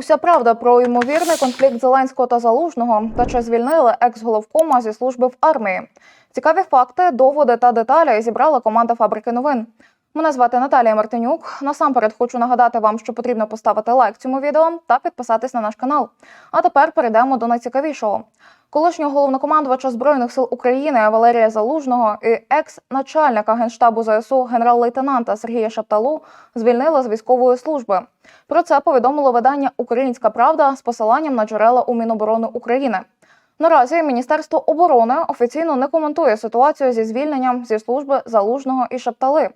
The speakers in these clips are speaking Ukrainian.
Уся правда про ймовірний конфлікт Зеленського та Залужного та чи звільнили екс-головкома зі служби в армії. Цікаві факти, доводи та деталі зібрала команда фабрики новин. Мене звати Наталія Мартинюк. Насамперед хочу нагадати вам, що потрібно поставити лайк цьому відео та підписатись на наш канал. А тепер перейдемо до найцікавішого. Колишнього головнокомандувача збройних сил України Валерія Залужного і екс-начальника генштабу ЗСУ генерал-лейтенанта Сергія Шапталу звільнили з військової служби. Про це повідомило видання Українська Правда з посиланням на джерела у Міноборони України. Наразі Міністерство оборони офіційно не коментує ситуацію зі звільненням зі служби залужного і Шаптали.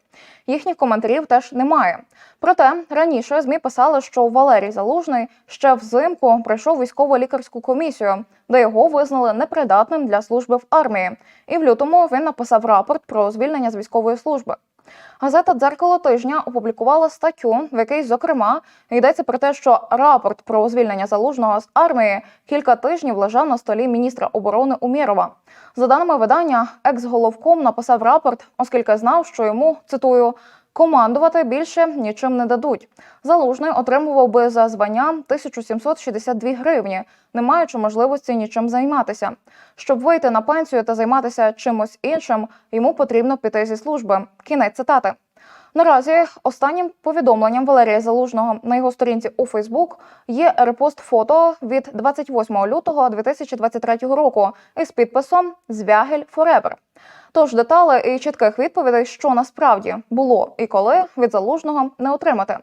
Їхніх коментарів теж немає. Проте раніше змі писали, що Валерій Залужний ще взимку пройшов військово-лікарську комісію, де його визнали непридатним для служби в армії. І в лютому він написав рапорт про звільнення з військової служби. Газета Дзеркало тижня опублікувала статтю, в якій, зокрема, йдеться про те, що рапорт про звільнення залужного з армії кілька тижнів лежав на столі міністра оборони Умєрова. За даними видання, екс-головком написав рапорт, оскільки знав, що йому цитую. Командувати більше нічим не дадуть. Залужний отримував би за звання 1762 гривні, не маючи можливості нічим займатися. Щоб вийти на пенсію та займатися чимось іншим, йому потрібно піти зі служби. Кінець цитати. Наразі останнім повідомленням Валерія Залужного на його сторінці у Фейсбук є репост фото від 28 лютого 2023 року із підписом Звягель Форевер. Тож детали і чітких відповідей, що насправді було і коли від залужного не отримати.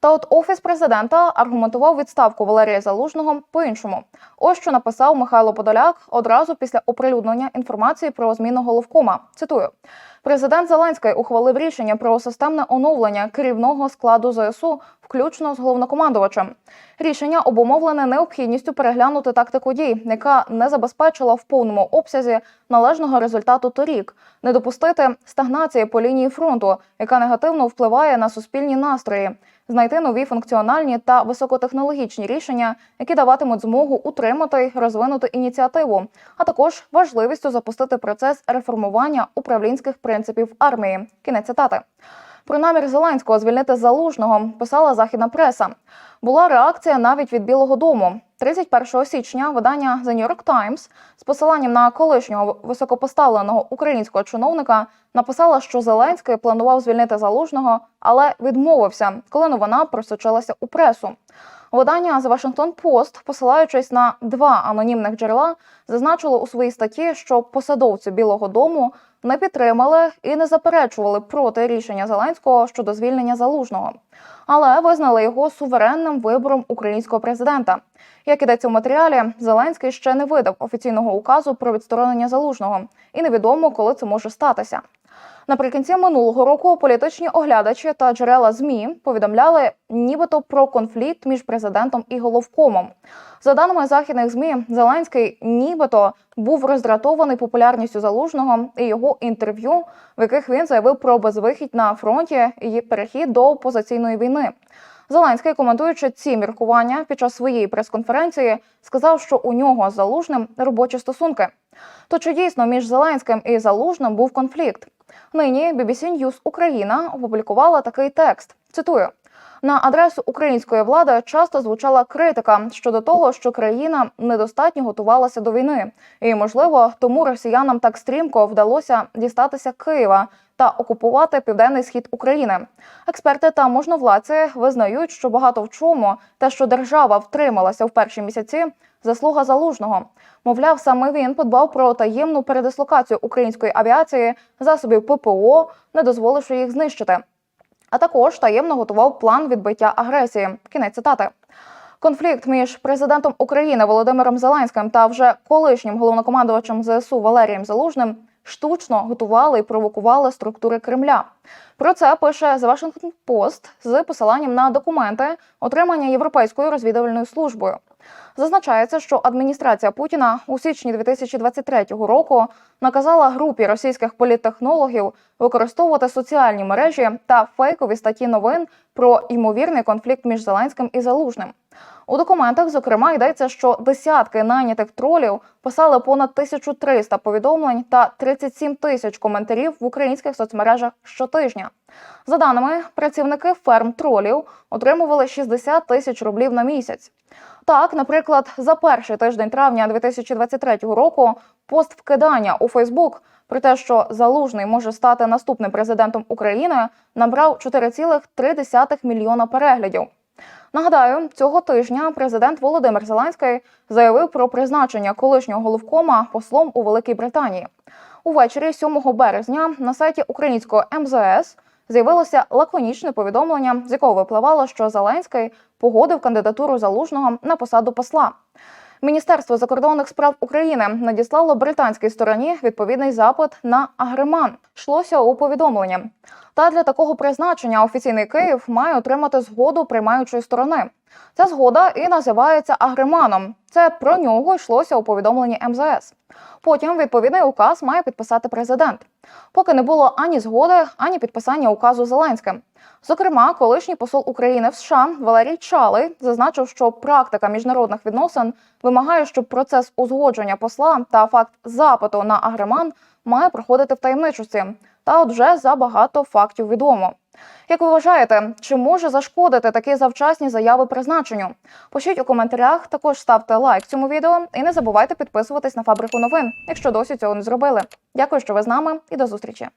Та от офіс президента аргументував відставку Валерія Залужного по-іншому. Ось що написав Михайло Подоляк одразу після оприлюднення інформації про зміну головкома. Цитую: президент Зеленський ухвалив рішення про системне оновлення керівного складу ЗСУ, включно з головнокомандувачем. Рішення обумовлене необхідністю переглянути тактику дій, яка не забезпечила в повному обсязі належного результату торік, не допустити стагнації по лінії фронту, яка негативно впливає на суспільні настрої, знайти нові функціональні та високотехнологічні рішення, які даватимуть змогу утримати розвинути ініціативу, а також важливістю запустити процес реформування управлінських принципів армії. Кінець цитати. Про намір Зеленського звільнити залужного писала західна преса. Була реакція навіть від Білого Дому. 31 січня видання The New York Times з посиланням на колишнього високопоставленого українського чиновника написала, що Зеленський планував звільнити залужного, але відмовився, коли новина просочилася у пресу. Видання The Washington Post, посилаючись на два анонімних джерела, зазначило у своїй статті, що посадовці Білого Дому не підтримали і не заперечували проти рішення Зеленського щодо звільнення залужного, але визнали його суверенним вибором українського президента. Як ідеться в матеріалі, Зеленський ще не видав офіційного указу про відсторонення залужного, і невідомо, коли це може статися. Наприкінці минулого року політичні оглядачі та джерела змі повідомляли, нібито про конфлікт між президентом і головкомом. За даними західних змі, Зеленський нібито був роздратований популярністю залужного і його інтерв'ю, в яких він заявив про безвихідь на фронті і перехід до опозиційної війни. Зеленський, коментуючи ці міркування під час своєї прес-конференції, сказав, що у нього з залужним робочі стосунки. То чи дійсно між Зеленським і Залужним був конфлікт? Нині BBC News Україна опублікувала такий текст. Цитую. На адресу української влади часто звучала критика щодо того, що країна недостатньо готувалася до війни, і можливо, тому росіянам так стрімко вдалося дістатися Києва та окупувати південний схід України. Експерти та можновладці визнають, що багато в чому те, що держава втрималася в перші місяці, заслуга залужного. Мовляв, саме він подбав про таємну передислокацію української авіації, засобів ППО, не дозволивши їх знищити. А також таємно готував план відбиття агресії. Кінець цитати. Конфлікт між президентом України Володимиром Зеленським та вже колишнім головнокомандувачем ЗСУ Валерієм Залужним штучно готували і провокували структури Кремля. Про це пише The Washington Post з посиланням на документи, отримані європейською розвідувальною службою. Зазначається, що адміністрація Путіна у січні 2023 року наказала групі російських політтехнологів використовувати соціальні мережі та фейкові статті новин про ймовірний конфлікт між Зеленським і Залужним. У документах, зокрема, йдеться, що десятки найнятих тролів писали понад 1300 повідомлень та 37 тисяч коментарів в українських соцмережах щотижня. За даними, працівники ферм тролів отримували 60 тисяч рублів на місяць. Так, наприклад, за перший тиждень травня 2023 року пост вкидання у Фейсбук про те, що Залужний може стати наступним президентом України, набрав 4,3 мільйона переглядів. Нагадаю, цього тижня президент Володимир Зеленський заявив про призначення колишнього головкома послом у Великій Британії. Увечері 7 березня на сайті українського МЗС з'явилося лаконічне повідомлення, з якого випливало, що Зеленський погодив кандидатуру залужного на посаду посла. Міністерство закордонних справ України надіслало британській стороні відповідний запит на агреман. Йшлося у повідомленні. Та для такого призначення офіційний Київ має отримати згоду приймаючої сторони. Ця згода і називається агреманом. Це про нього йшлося у повідомленні МЗС. Потім відповідний указ має підписати президент. Поки не було ані згоди, ані підписання указу Зеленським. Зокрема, колишній посол України в США Валерій Чалий зазначив, що практика міжнародних відносин вимагає, щоб процес узгодження посла та факт запиту на агреман має проходити в таємничості. Та от вже забагато фактів відомо. Як ви вважаєте, чи може зашкодити такі завчасні заяви призначенню? Пишіть у коментарях, також ставте лайк цьому відео і не забувайте підписуватись на фабрику новин, якщо досі цього не зробили. Дякую, що ви з нами, і до зустрічі.